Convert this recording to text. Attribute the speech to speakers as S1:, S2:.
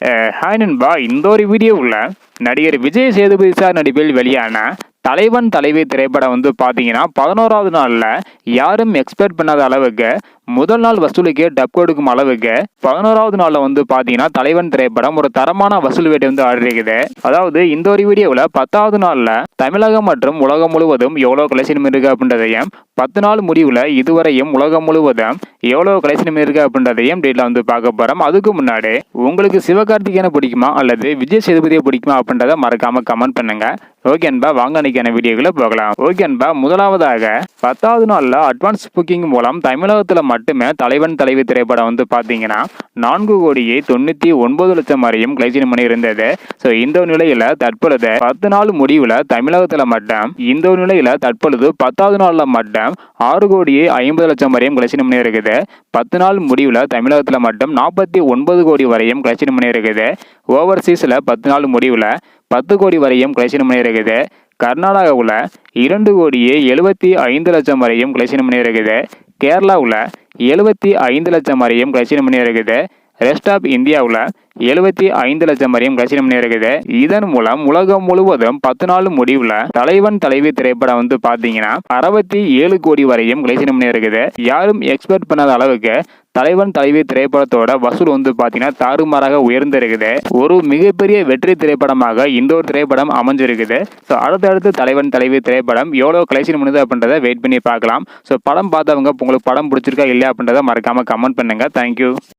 S1: Hi நண்பா இந்த ஒரு வீடியோவில் நடிகர் விஜய் சேதுபதி சார் நடிப்பில் வெளியான தலைவன் தலைவி திரைப்படம் வந்து பார்த்தீங்கன்னா பதினோராவது நாளில் யாரும் எக்ஸ்பெக்ட் பண்ணாத அளவுக்கு முதல் நாள் வசூலுக்கே டப் கொடுக்கும் அளவுக்கு பதினோராவது நாளில் வந்து பார்த்தீங்கன்னா தலைவன் திரைப்படம் ஒரு தரமான வசூல் வேட்டை வந்து ஆடிருக்குது அதாவது இந்த ஒரு வீடியோவில் பத்தாவது நாளில் தமிழகம் மற்றும் உலகம் முழுவதும் எவ்வளோ கலெக்ஷன் இருக்கு அப்படின்றதையும் பத்து நாள் முடிவில் இதுவரையும் உலகம் முழுவதும் எவ்வளோ கலெக்ஷன் இருக்கு அப்படின்றதையும் டீட்டில் வந்து பார்க்க போகிறோம் அதுக்கு முன்னாடி உங்களுக்கு சிவகார்த்திகேயனை பிடிக்குமா அல்லது விஜய் சேதுபதியை பிடிக்குமா அப்படின்றத மறக்காமல் கமெண்ட் பண்ணுங்க. ஓகே அன்பா வாங்க அன்னைக்கான வீடியோக்குள்ள போகலாம். ஓகே அன்பா முதலாவதாக பத்தாவது நாளில் அட்வான்ஸ் புக்கிங் மூலம் தமிழகத்தில் மட்டுமே தலைவன் தலைவி திரைப்படம் வந்து பார்த்தீங்கன்னா நான்கு கோடியே தொண்ணூற்றி ஒன்பது லட்சம் வரையும் கிளைச்சின் பண்ணி இருந்தது. ஸோ இந்த நிலையில் தற்பொழுது பத்து நாள் முடிவில் தமிழகத்தில் மட்டும் இந்த நிலையில் தற்பொழுது பத்தாவது நாளில் மட்டும் ஆறு கோடியே ஐம்பது லட்சம் வரையும் கிளைச்சின் பண்ணி இருக்குது. பத்து நாள் முடிவில் தமிழகத்தில் மட்டும் நாற்பத்தி ஒன்பது கோடி வரையும் கிளைச்சின் பண்ணி இருக்குது. ஓவர்சீஸில் பத்து நாள் முடிவில் பத்து கோடி வரையும் கலெக்ஷன் பண்ணி இருக்குது கர்நாடகாவில் இரண்டு கோடியே எழுபத்தி ஐந்து லட்சம் வரையும் கலெக்ஷன் பண்ணி இருக்குது கேரளாவில் எழுபத்தி ஐந்து லட்சம் வரையும் கலெக்ஷன் பண்ணி இருக்குது ரெஸ்ட் ஆஃப் இந்தியாவில் எழுபத்தி ஐந்து லட்சம் வரையும் கசினம் பண்ணி இருக்குது இதன் மூலம் உலகம் முழுவதும் பத்து நாள் முடிவில் தலைவன் தலைவி திரைப்படம் வந்து பார்த்தீங்கன்னா அறுபத்தி ஏழு கோடி வரையும் கசினம் பண்ணி இருக்குது யாரும் எக்ஸ்பெக்ட் பண்ணாத அளவுக்கு தலைவன் தலைவி திரைப்படத்தோட வசூல் வந்து பார்த்தீங்கன்னா தாறுமாறாக உயர்ந்திருக்குது. ஒரு மிகப்பெரிய வெற்றி திரைப்படமாக இந்த ஒரு திரைப்படம் அமைஞ்சிருக்குது. ஸோ அடுத்தடுத்து தலைவன் தலைவி திரைப்படம் எவ்வளோ கலெக்ஷன் பண்ணுது அப்படின்றத வெயிட் பண்ணி பார்க்கலாம். ஸோ படம் பார்த்தவங்க உங்களுக்கு படம் பிடிச்சிருக்கா இல்லையா அப்படின்றத மறக்காமல் கமெண்ட் பண்ணுங்க. தேங்க்யூ